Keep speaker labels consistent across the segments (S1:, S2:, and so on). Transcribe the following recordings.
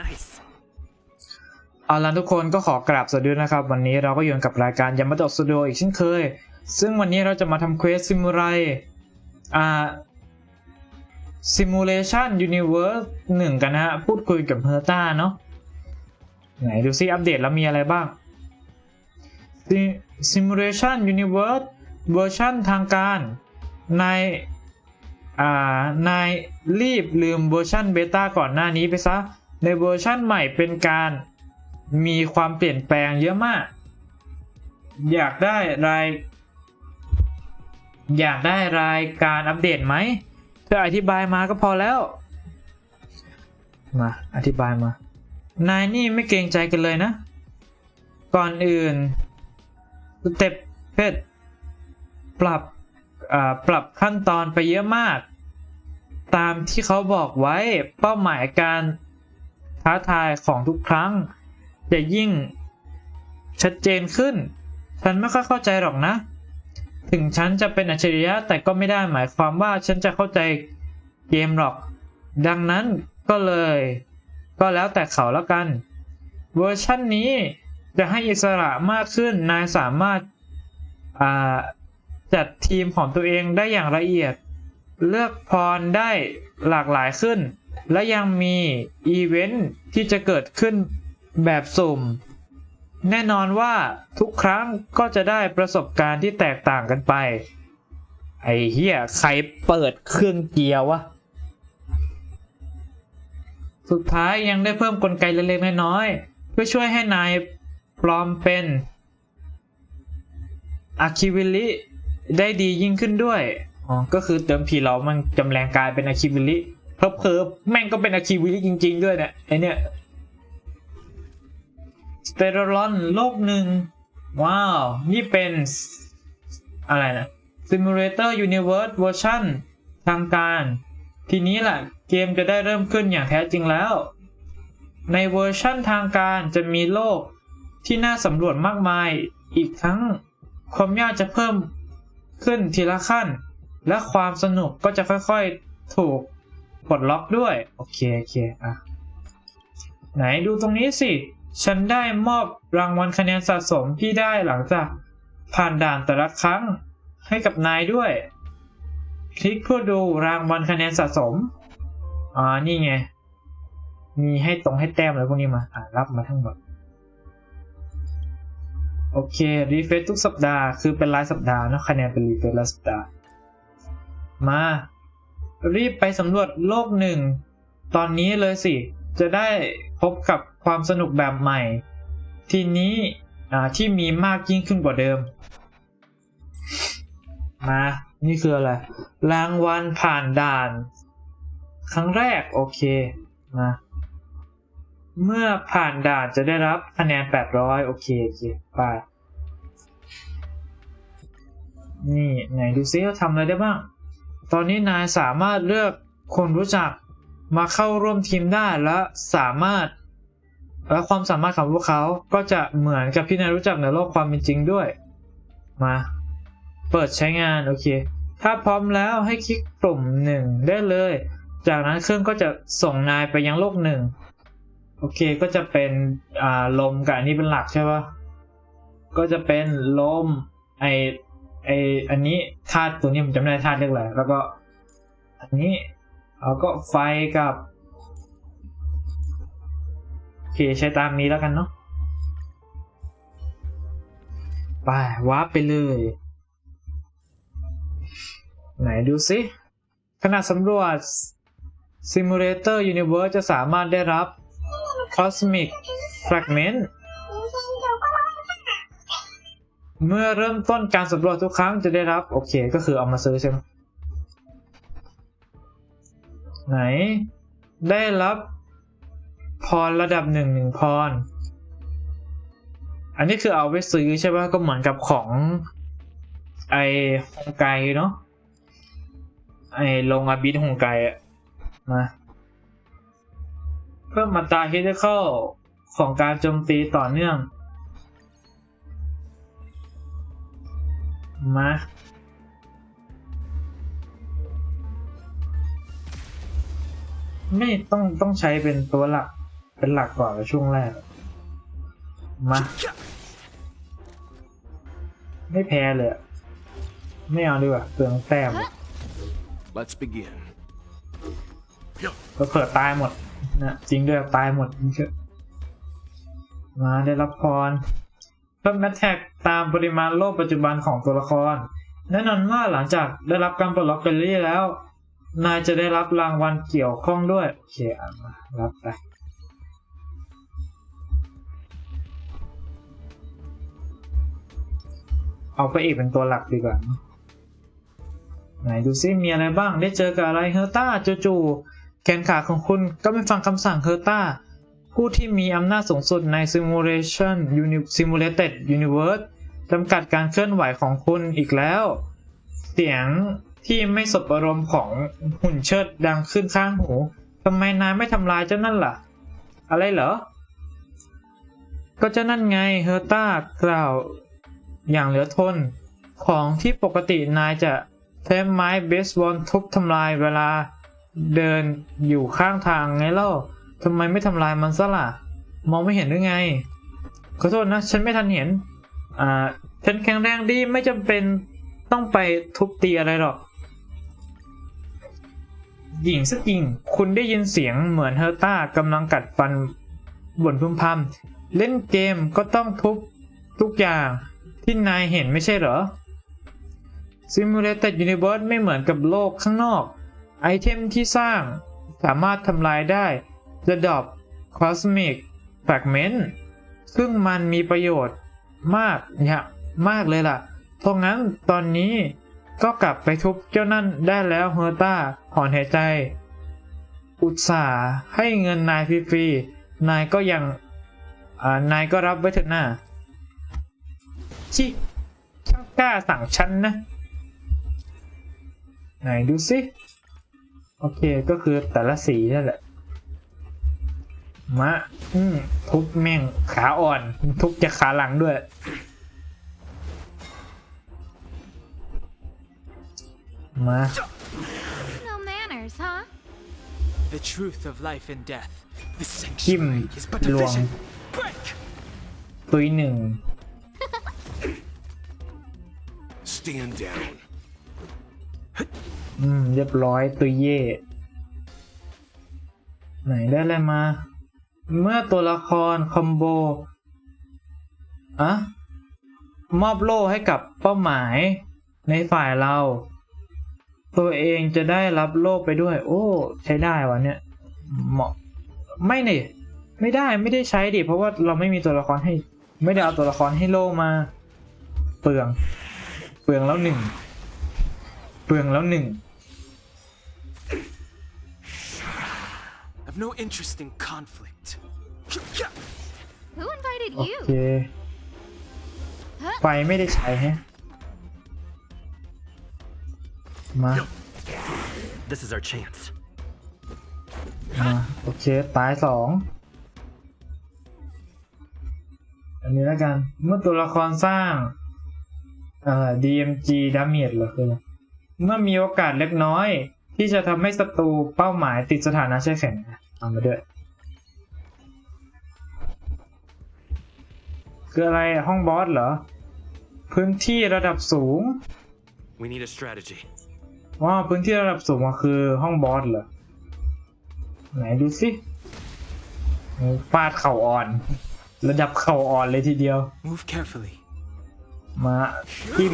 S1: Nice.
S2: เอาล่ะทุกคนก็ขอกราบสวัสดีด้วยนะครับ วันนี้เราก็อยู่กับรายการยามาโตะสตูดิโออีกเช่นเคย ซึ่งวันนี้เราจะมาทำเควสซิมูไรอ่า Simulation Universe 1กันนะฮะ พูดคุยกับเฮอร์ต้าเนาะไหนดูซิอัปเดตแล้วมีอะไรบ้าง Sim- Simulation Universe เวอร์ชันทางการใน นายรีบลืมเวอร์ชันเบต้าก่อนหน้านี้ไปซะ ในเวอร์ชันใหม่เป็นการมีความเปลี่ยนแปลงเยอะมาก อยากได้ราย อยากได้รายการอัปเดตไหม เธออธิบายมาก็พอแล้ว มา อธิบายมา นายนี่ไม่เกรงใจกันเลยนะ ก่อนอื่นสเต็ปเพชรปรับอ่าปรับขั้นตอนไปเยอะมาก ตามที่เขาบอกไว้เป้าหมายการท้าทายของทุกครั้ง จะยิ่งชัดเจนขึ้น ฉันไม่ค่อยเข้าใจหรอกนะ ถึงฉันจะเป็นอัจฉริยะแต่ก็ไม่ได้หมายความว่าฉันจะเข้าใจเกมหรอก ดังนั้นก็เลย ก็แล้วแต่เขาแล้วกัน เวอร์ชันนี้จะให้อิสระมากขึ้น นายสามารถาจัดทีมของตัวเองได้อย่างละเอียด เลือกพรได้หลากหลายขึ้น และยังมีอีเวนท์ที่จะเกิดขึ้นแบบสุ่ม แน่นอนว่าทุกครั้งก็จะได้ประสบการณ์ที่แตกต่างกันไป ไอ้เหี้ยใครเปิดเครื่องเกียร์วะ สุดท้ายยังได้เพิ่มกลไกเล็กๆน้อยๆเพื่อช่วยให้นายปลอมเป็นอาคิวิลิได้ดียิ่งขึ้นด้วย อ๋อ ก็คือเติมผีเรามันจำแรงกายเป็นอาคิวิลิเพิ่มๆแม่งก็เป็นอาคิวิลิจริง ๆ ด้วยเนี่ยไอเนี่ยสเตอรอนโลกหนึ่ง ว้าว นี่เป็น อะไรนะ Simulator Universe เวอร์ชันทางการ ทีนี้แหละเกมจะได้เริ่มขึ้นอย่างแท้จริงแล้ว ในเวอร์ชั่นทางการจะมีโลกที่น่าสำรวจมากมาย อีกทั้งความยากจะเพิ่มขึ้นทีละขั้น และความสนุกก็จะค่อยๆถูกปลดล็อกด้วย โอเค โอเค อะ ไหนดูตรงนี้สิ ฉันได้มอบรางวัลคะแนนสะสมที่ได้หลังจากผ่านด่านแต่ละครั้งให้กับนายด้วย คลิกเพื่อดูรางวัลคะแนนสะสม อ่า นี่ไง มีให้ตรงให้แต้มอะไรพวกนี้มา อ่ารับมาทั้งหมด โอเค รีเฟรชทุกสัปดาห์ คือเป็นรายสัปดาห์นะ คะแนนเป็นรีเฟรชรายสัปดาห์ มา รีบไปสำรวจโลกหนึ่ง ตอนนี้เลยสิ จะได้พบกับความสนุกแบบใหม่ ทีนี้อ่าที่มีมากยิ่งขึ้นกว่าเดิม มา นี่คืออะไร รางวัลผ่านด่าน ครั้งแรก โอเค มา เมื่อผ่านด่านจะได้รับคะแนน 800 โอเคโอเคไปนี่ ไหนดูซิเขาทำอะไรได้บ้าง ตอนนี้นายสามารถเลือกคนรู้จักมาเข้าร่วมทีมได้และสามารถ และความสามารถของพวกเขาก็จะเหมือนกับที่นายรู้จักในโลกความเป็นจริงด้วย มา เปิดใช้งานโอเค ถ้าพร้อมแล้วให้คลิกปุ่มหนึ่งได้เลย จากนั้นเครื่องก็จะส่งนายไปยังโลกหนึ่งโอเคก็จะเป็นลมกับอันนี้เป็นหลักใช่ปะก็จะเป็นลมไอ ไออันนี้ธาตุตัวนี้ผมจำได้ธาตุเรียกอะไรแล้วก็ อันนี้แล้วก็ไฟกับโอเคใช้ตามนี้แล้วกันเนาะไปวาร์ปไปเลย ไหนดูสิขณะสำรวจ Simulator Universe จะสามารถได้รับ Cosmic Fragment เมื่อเริ่มต้นการสำรวจทุกครั้งจะได้รับโอเคก็คือเอามาซื้อใช่ไหมไหน ได้รับพรระดับหนึ่งหนึ่งพร อันนี้คือเอาไว้ซื้อใช่ปะก็เหมือนกับของไอฮงไกเนาะไอลงอาบิทฮงไกอะมาเพิ่มมาตราฮิตเข้าของการโจมตีต่อเนื่อง มาไม่ต้องต้องใช้เป็นตัวหลัก เป็นหลักก่อนในช่วงแรก มา ไม่แพ้เลยอะไม่เอาดีกว่าเปลืองแต้ม
S1: Let's begin.
S2: ก็เผื่อตายหมดนะจริงด้วยตายหมดเชื่อมาได้รับพรเพิ่มแมทแท็ก ตามปริมาณโลกปัจจุบันของตัวละคร แน่นอนว่าหลังจากได้รับการปลดล็อกเกลลี่แล้ว นายจะได้รับรางวัลเกี่ยวข้องด้วย โอเคอะมารับไปเอาไปอีกเป็นตัวหลักดีกว่า ไหนดูซิมีอะไรบ้างได้เจอกับอะไรเฮอร์ต้าจู่ๆแขนขาของคุณก็ไม่ฟังคำสั่งเฮอร์ต้า ผู้ที่มีอำนาจสูงสุดใน Simulation Uni- Simulated Universe จำกัดการเคลื่อนไหวของคุณอีกแล้ว เสียงที่ไม่สบอารมณ์ของหุ่นเชิดดังขึ้นข้างหูทำไมนายไม่ทำลายเจ้านั่นล่ะ อะไรเหรอ ก็เจ้านั่นไงเฮอร์ต้ากล่าวอย่างเหลือทน ของที่ปกตินายจะใช้ไม้เบสบอลทุบทำลายเวลาเดินอยู่ข้างทางไงเล่า ทำไมไม่ทำลายมันซะล่ะ มองไม่เห็นหรือไง ขอโทษนะ ฉันไม่ทันเห็น อ่า ฉันแข็งแรงดีไม่จำเป็นต้องไปทุบตีอะไรหรอก หญิงสักหญิง คุณได้ยินเสียงเหมือนเฮอร์ต้ากำลังกัดฟันบ่นพึมพำเล่นเกมก็ต้องทุบทุกอย่างที่นายเห็นไม่ใช่เหรอ Simulated Universe ไม่เหมือนกับโลกข้างนอก ไอเทมที่สร้างสามารถทำลายได้ ระดับ Cosmic Fragment ซึ่งมันมีประโยชน์มากเนี่ยมากเลยล่ะเพราะงั้นตอนนี้ก็กลับไปทุบเจ้านั่นได้แล้วเฮอร์ต้าถอนหายใจ อุตส่าห์ให้เงินนายฟรีๆนายก็ยังนายก็รับไว้เถอะหน้าชิช่างกล้าสั่งฉันนะ ไหนดูสิ โอเคก็คือแต่ละสีนั่นแหละ มาอืมทุบแม่งขาอ่อน ทุบจากขาหลังด้วย มา
S3: No manners, huh?
S4: The truth of life and death. The
S2: จิ้ม
S4: sanctuary is but a
S2: ลวง
S4: vision. Break!
S2: ตุยหนึ่ง
S1: Stand down.
S2: อืม เรียบร้อยตุยเย่ ไหนได้อะไรมา เมื่อตัวละครคอมโบอะมอบโล่ให้กับเป้าหมายในฝ่ายเรา ตัวเองจะได้รับโล่ไปด้วย โอ้ ใช้ได้วะเนี่ย เหมาะ ไม่นี่ไม่ได้ไม่ได้ใช้ดิ เพราะว่าเราไม่มีตัวละครให้ ไม่ได้เอาตัวละครให้โล่มา เปลือง เปลืองแล้วหนึ่ง เปลืองแล้วหนึ่ง
S4: I've no interest in conflict.
S3: Who invited
S2: โอ
S3: you?
S2: เค ไฟไม่ได้ใช้แฮะ มา
S5: This is our chance.
S2: มา โอเค ตายสอง อันนี้แล้วกัน เมื่อตัวละครสร้างเอ่อ DMG damage เหรอคือเมื่อมีโอกาสเล็กน้อย ที่จะทำให้ศัตรูเป้าหมายติดสถานะแช่แข็ง เอามาด้วย คืออะไรอะห้องบอสเหรอ พื้นที่ระดับสูง
S5: We need a strategy.
S2: ว่าพื้นที่ระดับสูงก็คือห้องบอสเหรอ ไหนดูสิฟาดเข่าอ่อน ระดับเข่าอ่อนเลยทีเดียว
S4: Move carefully.
S2: มาทิม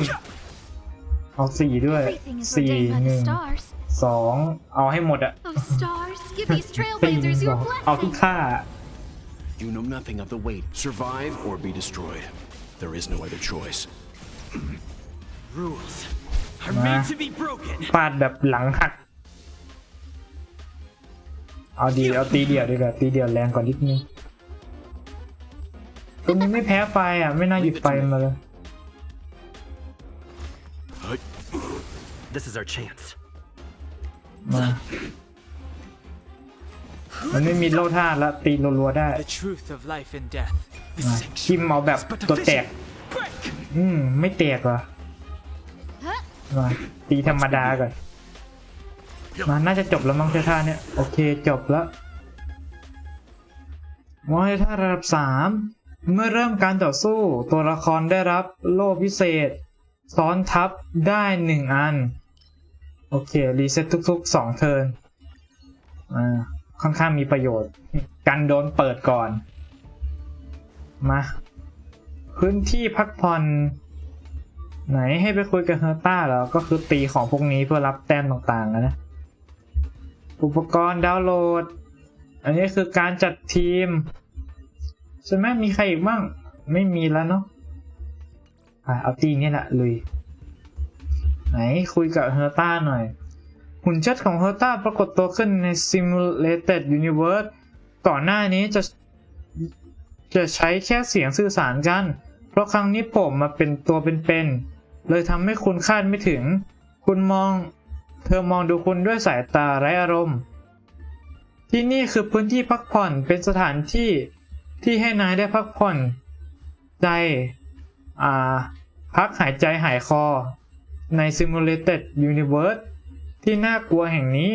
S2: เอาสี่ด้วย
S3: Everything is
S2: สี่
S3: ordained by
S2: ห
S3: the
S2: นึ่ง
S3: stars.
S2: สองเอาให้หมดอะ
S3: Oh, stars, give these
S2: สี่หนึ่ง
S3: trailblazers
S2: สอ
S3: your
S2: งเอาทุก
S3: blessing.
S2: ค่า
S1: You know nothing of the weight. Survive or be destroyed. There is no other choice.
S4: Rules are
S2: Nah.
S4: made to be broken.
S2: ฟาดแบบหลังหัก เอาดีเอาตีเดียวดีกว่าตีเดียวแรงกว่านิดนึงตัวนี้ไม่แพ้ไฟอะ ไม่น่าหยิบไฟมาเลย
S5: This is our chance.
S2: มามันไม่มีโลท่าแล้วตีรัวๆได้
S4: The truth of life and death. The
S2: มาคิม
S4: sanctuary
S2: เอาแบบ
S4: is but a
S2: ตัวแตก
S4: vision. Break!
S2: อืม ไม่แตกเหรอ
S3: Huh?
S2: มาตีธรรมดาก่อนมันน่าจะจบแล้วมั้งเทท่าเนี่ย โอเคจบแล้วมอเทท่าระดับ3เมื่อเริ่มการต่อสู้ ตัวละครได้รับโล่พิเศษ ซ้อนทับได้1อัน โอเค รีเซ็ตทุก ๆ 2 เทิร์นค่อนข้างมีประโยชน์ กันโดนเปิดก่อน มา พื้นที่พักผ่อนไหนให้ไปคุยกับเฮอร์ต้าแล้วก็คือตีของพวกนี้เพื่อรับแต้มต่างๆนะ อุปกรณ์ดาวน์โหลด อันนี้คือการจัดทีมใช่ไหมมีใครอีกบ้าง ไม่มีแล้วเนาะอะเอาตีนี่แหละเลย ไหนคุยกับเฮอร์ต้าหน่อย หุ่นเชิดของเฮอร์ต้าปรากฏตัวขึ้นใน Simulated Universe ก่อนหน้านี้จะจะใช้แค่เสียงสื่อสารกัน เพราะครั้งนี้ผมมาเป็นตัวเป็นๆ เลยทำให้คุณคาดไม่ถึง คุณมอง เธอมองดูคุณด้วยสายตาไร้อารมณ์ ที่นี่คือพื้นที่พักผ่อนเป็นสถานที่ที่ให้นายได้พักผ่อน ใจ อ่า พักหายใจหายคอ ใน Simulated Universe ที่น่ากลัวแห่งนี้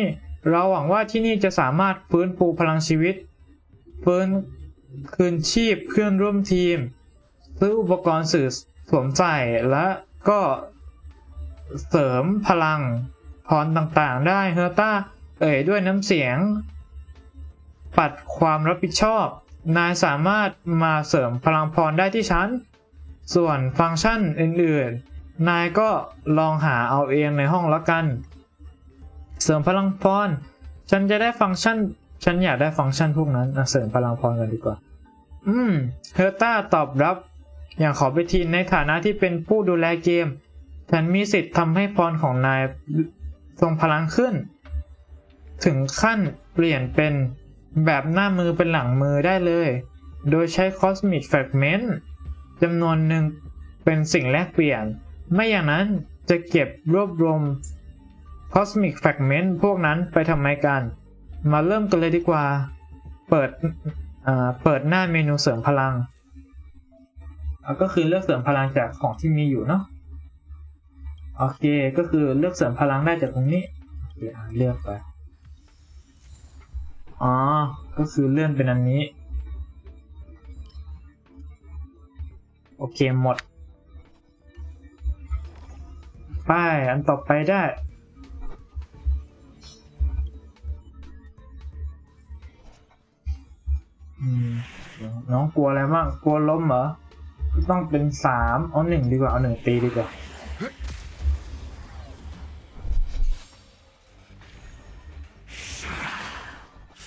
S2: เราหวังว่าที่นี่จะสามารถฟื้นฟูพลังชีวิต ฟื้นคืนชีพเพื่อนร่วมทีม ซื้ออุปกรณ์สื่อสวมใส่และก็เสริมพลังพรต่างๆ ได้เฮอร์ต้าเอ่ยด้วยน้ำเสียง ปัดความรับผิดชอบ นายสามารถมาเสริมพลังพรได้ที่ชั้น ส่วนฟังก์ชันอื่นๆ นายก็ลองหาเอาเองในห้องละกัน เสริมพลังพร ฉันจะได้ฟังก์ชัน ฉันอยากได้ฟังก์ชันพวกนั้นเสริมพลังพรกันดีกว่า อืม เฮอร์ต้าตอบรับ อย่างขอไปทีในฐานะที่เป็นผู้ดูแลเกม ฉันมีสิทธิ์ทำให้พรของนายทรงพลังขึ้น ถึงขั้นเปลี่ยนเป็นแบบหน้ามือเป็นหลังมือได้เลย โดยใช้ Cosmic Fragment จำนวนหนึ่งเป็นสิ่งแลกเปลี่ยน ไม่อย่างนั้นจะเก็บรวบรวม Cosmic Fragment พวกนั้นไปทำไมกัน มาเริ่มกันเลยดีกว่า เปิดอ่าเปิดหน้าเมนูเสริมพลัง ก็คือเลือกเสริมพลังจากของที่มีอยู่เนาะ โอเค ก็คือเลือกเสริมพลังได้จากตรงนี้เคอะเลือกไป อ๋อ ก็คือเลื่อนเป็นอันนี้ โอเคหมด ป้ายอันต่อไปได้อืมเดี๋ยวน้องกลัวอะไรบ้างกลัวล้มเหรอก็ต้องเป็นสามเอาหนึ่งดีกว่า เอาหนึ่งตีดีกว่า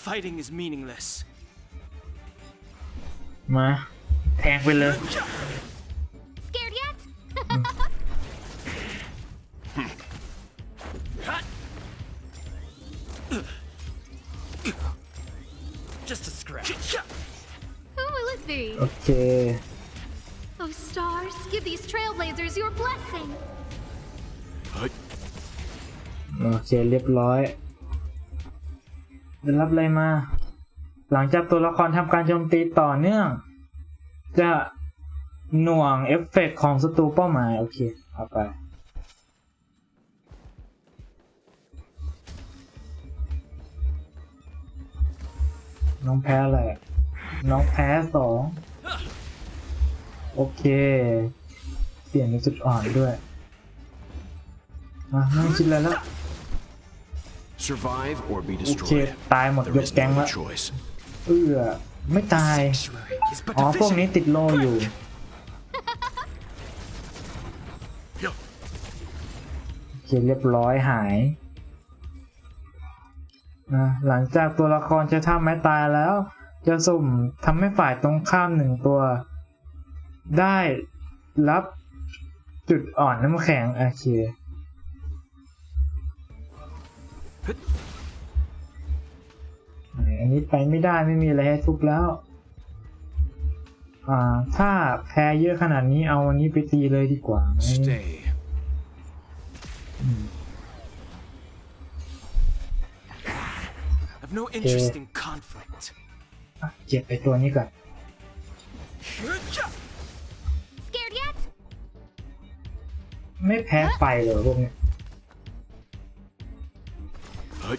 S4: Fighting is meaningless.
S2: มา แทงไปเลย
S5: Just a scratch.
S3: Who will it be?
S2: โอเค
S3: Oh, stars, give these trailblazers your blessing.
S2: โอเคเรียบร้อยได้รับอะไรมา หลังจากตัวละครทำการโจมตีต่อเนื่อง จะหน่วงเอฟเฟกต์ของศัตรูเป้าหมาย โอเคเอาไป น้องแพ้อะไรอะน้องแพ้สองโอเค เปลี่ยนเป็นจุดอ่อนด้วยมาไม่คิดอะไรแล้ว
S1: Survive or be
S2: โอเค
S1: destroyed.
S2: ตายหมดย
S1: There
S2: ก
S1: is
S2: แก๊ง
S1: no
S2: แล้
S1: other
S2: ว
S1: choice.
S2: เอื้อไม่ตาย
S5: Sanctuary is but
S2: อ๋อ
S5: a
S2: พวก
S5: vision.
S2: นี้ติดโลอยู่
S5: Yo.
S2: โอเคเรียบร้อยหาย นะหลังจากตัวละครจะทำไม้ตายแล้ว จะสุ่มทำให้ฝ่ายตรงข้ามหนึ่งตัว ได้รับจุดอ่อนน้ำแข็งโอเคไหนอันนี้ไปไม่ได้ไม่มีอะไรให้ทุบแล้ว อ่า ถ้าแพ้เยอะขนาดนี้เอาอันนี้ไปตีเลยดีกว่าไหม
S4: no interest in conflict.
S2: อะเก็บไอตัวนี้ก่อน
S3: Scared yet?
S2: ไม่แพ้ไฟเลยพวกเนี้ย
S1: Hey.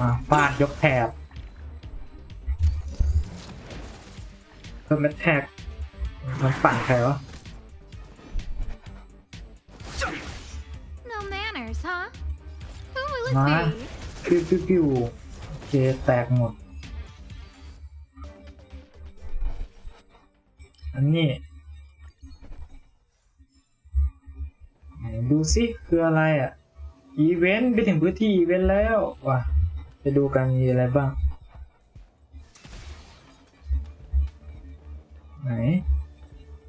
S2: มาฟาดยกแถบเพิ่มแมทแท็กมันปั่นใครวะ
S3: manners, huh? Who will it
S2: มา
S3: be?
S2: ปิ้วปิ้วปิ้วโอเคแตกหมด อันนี้ไหนดูสิคืออะไรอะ อีเวนต์ไปถึงพื้นที่อีเวนต์แล้วว่ะไปดูกันมีอะไรบ้าง ไหน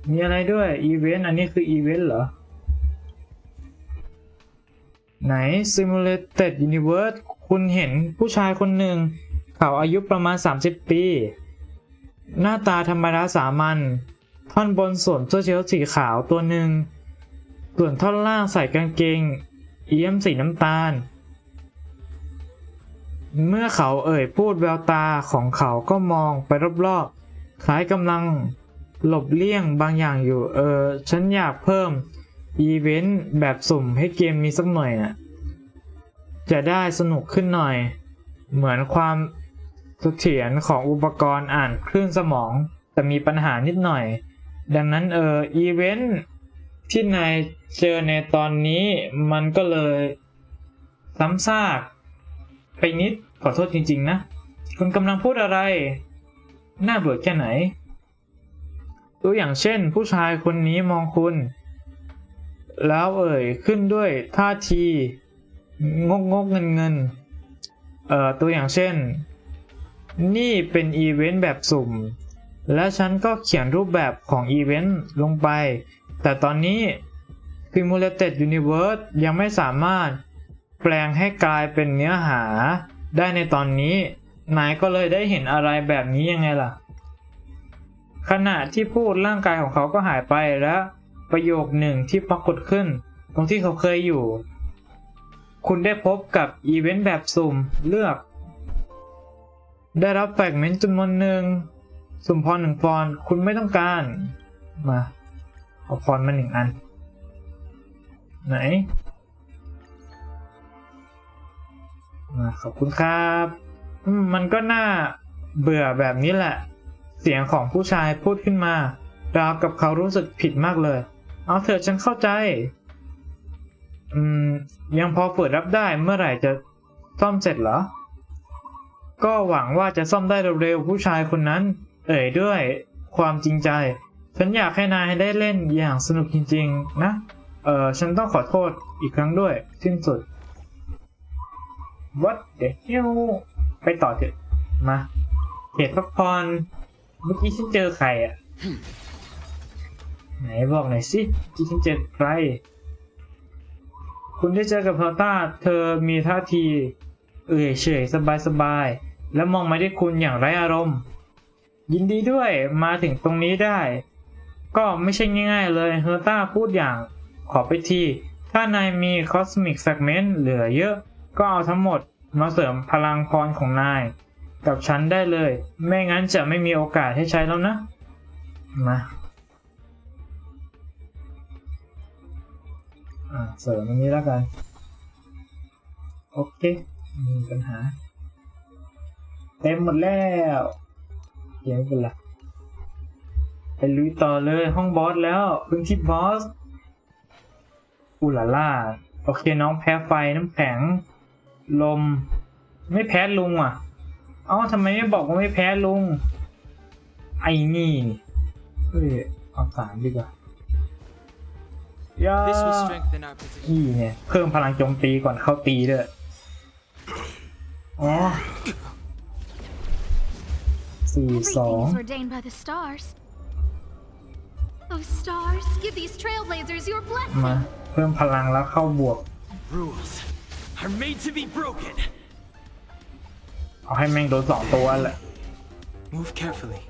S2: มีอะไรด้วย อีเวนต์ อันนี้คืออีเวนต์เหรอ ไหน Simulated Universe คุณเห็นผู้ชายคนหนึ่ง เขาอายุประมาณ 30 ปี หน้าตาธรรมดาสามัญท่อนบนสวมเสื้อเชิ้ตสีขาวตัวหนึ่ง ส่วนท่อนล่างใส่กางเกง เอี้ยมสีน้ำตาล เมื่อเขาเอ่ยพูดแววตาของเขาก็มองไปรอบๆคล้ายกำลังหลบเลี่ยงบางอย่างอยู่ เออ ฉันอยากเพิ่ม อีเวนต์แบบสุ่มให้เกมนี้สักหน่อยน่ะ จะได้สนุกขึ้นหน่อย เหมือนความเสถียรของอุปกรณ์อ่านคลื่นสมอง แต่มีปัญหานิดหน่อย ดังนั้นเอออีเวนต์ที่นายเจอในตอนนี้มันก็เลยซ้ำซากไปนิดขอโทษจริงๆนะ คุณกำลังพูดอะไร น่าเบื่อแค่ไหน ตัวอย่างเช่น ผู้ชายคนนี้มองคุณ แล้วเอ่ยขึ้นด้วยท่าที งกงกเงินเงินเอ่อตัวอย่างเช่น นี่เป็นอีเวนต์แบบสุ่ม และฉันก็เขียนรูปแบบของอีเวนต์ลงไป แต่ตอนนี้ Simulated Universe ยังไม่สามารถแปลงให้กลายเป็นเนื้อหาได้ในตอนนี้ นายก็เลยได้เห็นอะไรแบบนี้ยังไงล่ะ ขณะที่พูดร่างกายของเขาก็หายไปและ ประโยคหนึ่งที่ปรากฏขึ้น ตรงที่เขาเคยอยู่ คุณได้พบกับอีเวนต์แบบสุ่มเลือก ได้รับแฟกเมนต์จำนวนหนึ่ง สุ่มพรหนึ่งพรคุณไม่ต้องการ มาเอาพรมาหนึ่งอัน ไหน มาขอบคุณครับมมันก็น่าเบื่อแบบนี้แหละ เสียงของผู้ชายพูดขึ้นมาราวกับเขารู้สึกผิดมากเลย เอาเถอะฉันเข้าใจ อืม ยังพอเปิดรับได้เมื่อไหร่จะซ่อมเสร็จเหรอ ก็หวังว่าจะซ่อมได้เร็วๆผู้ชายคนนั้น เอ่ยด้วยความจริงใจ ฉันอยากให้นายได้เล่นอย่างสนุกจริงๆ นะ เออฉันต้องขอโทษอีกครั้งด้วยสิ้นสุด What the hell ไปต่อเถอะ มาเขตพักผ่อนเมื่อกี้ฉันเจอใครอะ ไหนบอกหน่อยสิเมื่อกี้ฉันเจอใคร คุณได้เจอกับเพอร์ต้า เธอมีท่าที เอื่อยเฉยสบายสบายๆและมองมาที่คุณอย่างไร้อารมณ์ ยินดีด้วยมาถึงตรงนี้ได้ ก็ไม่ใช่ง่ายๆเลยเฮอร์ต้าพูดอย่าง ขอไปที ถ้านายมีคอสมิกแฟกเมนต์เหลือเยอะ ก็เอาทั้งหมดมาเสริมพลังพรของนาย กับฉันได้เลย ไม่งั้นจะไม่มีโอกาสให้ใช้แล้วนะ มา อ่าเสริมตรงนี้แล้วกัน โอเคมีปัญหา เต็มหมดแล้วเขียนเป็นไรไปลุยต่อเลยห้องบอสแล้วพื้นที่บอสอูหลาล่า โอเคน้องแพ้ไฟน้ำแข็ง ลม ไม่แพ้ลุงอะเอ้าทำไมไม่บอกว่าไม่แพ้ลุง ไอ้นี่เฮ้ยเอาสามดีกว่า ย่า
S4: This will strengthen our position.
S2: นี่เนี่ยเพิ่มพลังโจมตีก่อนเข้าตีด้วยอ๋อสี่
S3: Everything
S2: สอง
S3: is ordained by the stars. Oh, stars, give these trailblazers your
S2: มา
S3: blessing.
S2: เพิ่มพลังแล้วเข้าบวก
S5: Rules are made to be broken.
S2: เอาให้แม่งโดนสองตัวแหละ
S4: Move carefully.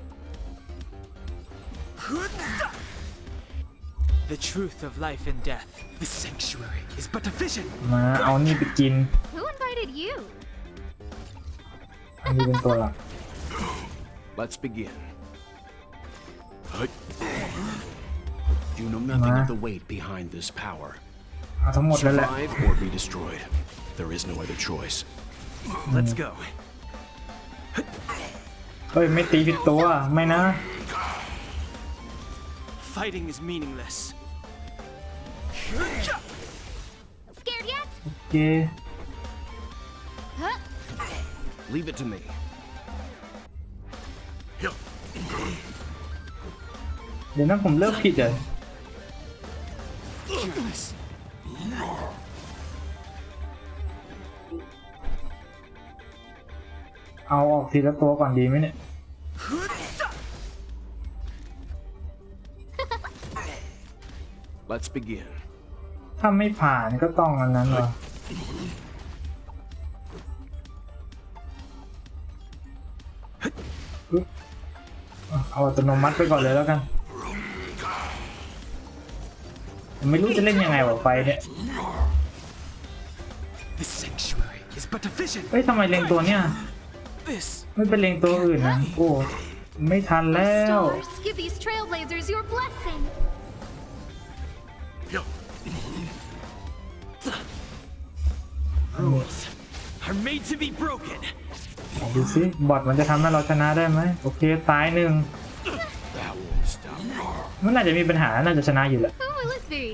S4: The truth of life and death.
S5: The sanctuary is but a vision.
S2: มาเอานี่ไปกิน
S3: Who invited you?
S2: อันนี้เป็นตัวหลัก
S1: Let's begin. Hey. You know nothing
S2: Ma.
S1: of the weight behind this power.
S2: เอาทั้งหมดแล้วแหละ
S1: Survive or be destroyed. There is no other choice.
S5: Let's go.
S2: เฮ้ย ไม่ตีผิดตัว ไม่นะ
S5: Fighting is meaningless.
S3: Scared yet?
S2: โอเค
S3: Huh?
S1: Leave it to me.
S2: เดี๋ยวนะผมเลือกผิดเหรอ เอาออกทีละตัวก่อนดีไหมเนี่ย
S1: Let's begin.
S2: ถ้าไม่ผ่านก็ต้องอันนั้นเหรอปึ๊บเอาอัตโนมัติไปก่อนเลยแล้วกัน ไม่รู้จะเล่นยังไงวะไฟเนี่ย
S5: The sanctuary is but a vision.
S2: เอ้ยทำไมเล็งตัวเนี่ย
S5: This
S2: ไม่เป็นเล็งตัวอื่นนะ โอ้ ไม่ทันแล้ว ดูสิบอทมันจะทำให้เราชนะได้ไหมโอเคตายหนึ่ง
S1: That won't stop.
S2: มันน่าจะมีปัญหา น่าจะชนะอยู่แหละ
S3: Who will it be?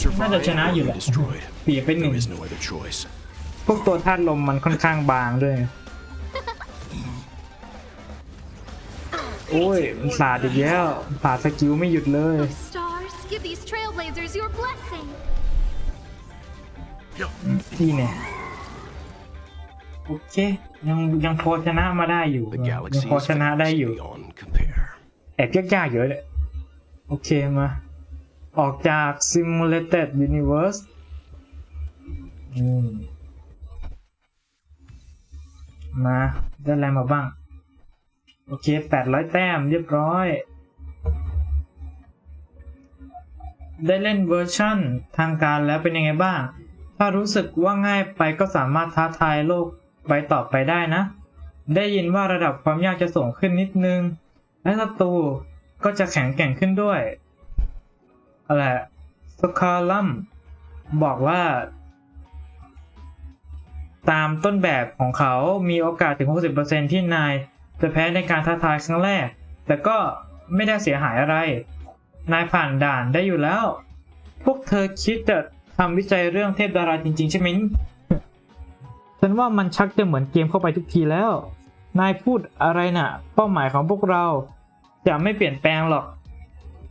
S1: Survive
S2: Nada siya na
S1: or
S2: yun
S1: be
S2: lang.
S1: destroyed.
S2: เสียไปหนึ่ง
S1: There is no other choice.
S2: พวกตัวธาตุลมมันค่อนข้างบางด้วย โอ้ยมันสาดอีกแล้วมันสาดสกิลไม่หยุดเลย
S3: Oh, stars, give these trailblazers your blessing.
S2: นี่เนี่ยโอเคยังยังพอชนะมาได้อยู่
S1: The
S2: ยัง
S1: galaxy
S2: พอ
S1: is
S2: ชนะได้
S1: vast
S2: อยู่
S1: beyond compare.
S2: แอบยากๆอยู่เลยโอเคมา ออกจาก Simulated Universe อืมมาได้อะไรมาบ้าง โอเค800แต้มเรียบร้อย ได้เล่นเวอร์ชั่นทางการแล้วเป็นยังไงบ้าง ถ้ารู้สึกว่าง่ายไปก็สามารถท้าทายโลกใบต่อไปได้นะ ได้ยินว่าระดับความยากจะสูงขึ้นนิดนึง และศัตรูก็จะแข็งแกร่งขึ้นด้วยอะไรสคาลัมบอกว่า ตามต้นแบบของเขามีโอกาสถึง 60%ที่นาย จะแพ้ในการท้าทายครั้งแรก แต่ก็ไม่ได้เสียหายอะไร นายผ่านด่านได้อยู่แล้ว พวกเธอคิดจะ ทำวิจัยเรื่องเทพดาราจริง ๆ ใช่ไหมฉันว่ามันชักจะเหมือนเกมเข้าไปทุกทีแล้ว นายพูดอะไรน่ะ เป้าหมายของพวกเรา จะไม่เปลี่ยนแปลงหรอก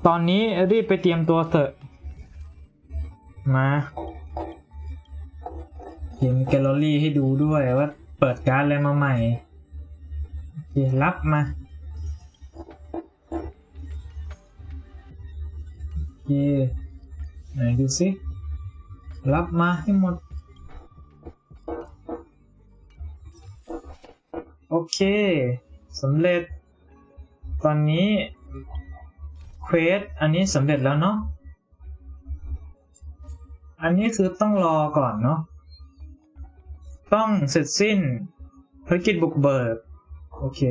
S2: ตอนนี้รีบไปเตรียมตัวเถอะ มาเห็นแกลเลอรี่ให้ดูด้วยว่าเปิดการ์ดอะไรมาใหม่โอเครับมาโอเคไหนดูสิ รับมาให้หมด โอเคสำเร็จ ตอนนี้เควสอันนี้สำเร็จแล้วเนาะอันนี้คือต้องรอก่อนเนาะต้องเสร็จสิ้นภารกิจบุกเบิก โอเค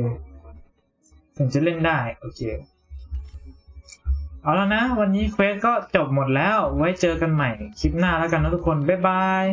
S2: ถึงจะเล่นได้ โอเค เอาแล้วนะ วันนี้เควสก็จบหมดแล้ว ไว้เจอกันใหม่คลิปหน้าแล้วกันนะทุกคน บ๊ายบาย